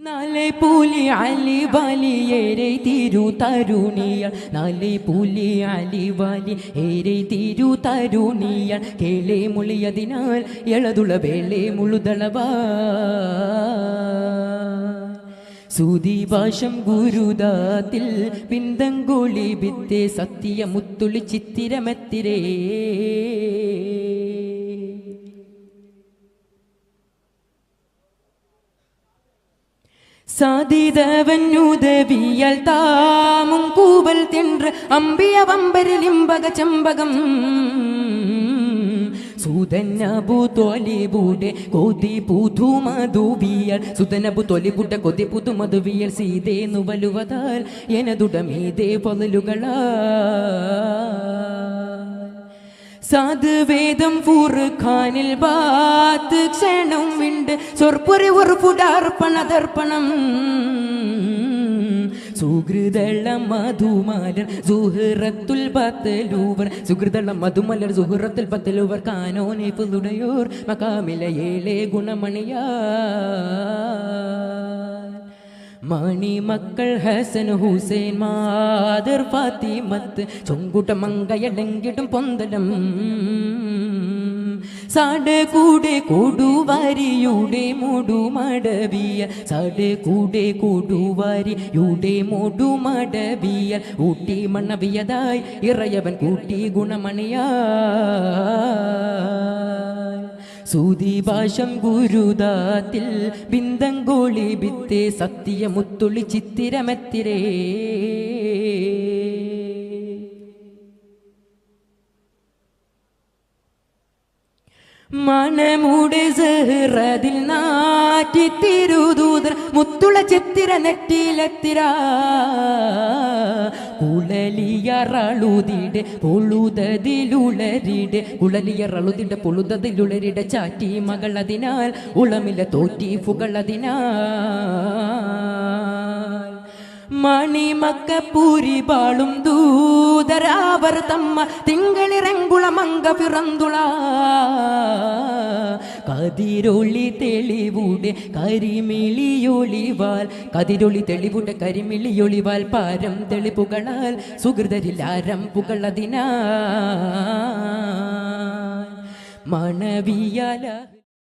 നാലെ പൂലി അലി വലിയേരെ തിരു തരുണിയൾ നാലേ പൂലി അലി വലി ഏരെ തിരു തരുണിയൾ കേളെ മുളിയതിനാൽ എളതുള വേളെ മുളുതളവാ സൂതിഭാഷം ഗുരുദാത്തിൽ പിന്തങ്കുളി ഭിത്തെ സത്യ മുത്തുളി ചിത്തിരമെത്തിരേ. സാധിതവനുദവിയൽ താമും കൂവൽ തെன்று അമ്പിയ വമ്പരിലിമ്പക ചെമ്പകം. സൂതനബു തൊലിബുടെ കൊതി പുതു മധുവിയൽ സുതനബു തൊലിബുട്ട കൊതി പുതു സീതേ നുവലുവതാൽ എനതുടമീതേ പൊതലുകളാ സതുവേദം ഫുർഖാനിൽ ബാത്ത് ക്ഷണം വിണ്ട് സൊർപ്പൊരു ഉറപ്പുടർപ്പണതർപ്പണം സുഹൃതള മധുമാലർ സുഹൃത്തുൽ പത്തലൂവർ. സുഹൃതള മധുമലർ സുഹൃത്തുൽ പത്തലൂവർ കാനോനെ പുതുടയോർ മകാമിലയേലെ ഗുണമണിയാ മണി മക്കൾ ഹസൻ ഹുസൈൻ മാതർ ഫാത്തിമത്ത് ചൊങ്കുട്ട മങ്കയടങ്കിട്ടും പൊന്തലം. സാട് കൂടെ കൂടുവാരിയുടെ മുടുമടവിയ സാട് കൂടെ കൂടുവാരിയുടെ മുടുമടവിയ ഊട്ടി മണ്ണവിയതായി ഇറയവൻ കൂട്ടി ഗുണമണിയാ. സൂതിഭാഷം ഗുരുദാത്തിൽ ബിന്ദങ്കോളി ഭിത്തേ സത്യമുത്തുളി ചിത്തിരമെത്തിരേ. മണമുടെ സെഹ്റതിൽ നാറ്റി തിരുദൂതർ മുത്തുള ചിത്തിര നെറ്റിലെത്തിര കുളലിയറളുതിടെ പൊളുതതിലുളരിടെ. കുളലിയറളുതിടെ പൊളുതതിലുളരിടെ ചാറ്റി മകളതിനാൽ ഉളമില തോറ്റി ഫുകളതിനാൽ മണിമക്കപ്പൂരി പാളും ദൂതരാവർ തമ്മ തിങ്കളിറങ്കുളമങ്ക പിറന്തുള. കതിരൊളി തെളിവുടെ കരിമിളിയൊളിവാൽ. കതിരൊളി തെളിവുടെ കരിമിളിയൊളിവാൽ പാരം തെളിപ്പുകളാൽ സുഹൃതരിൽ ആരം പുകളതിനാൽ മണവിയല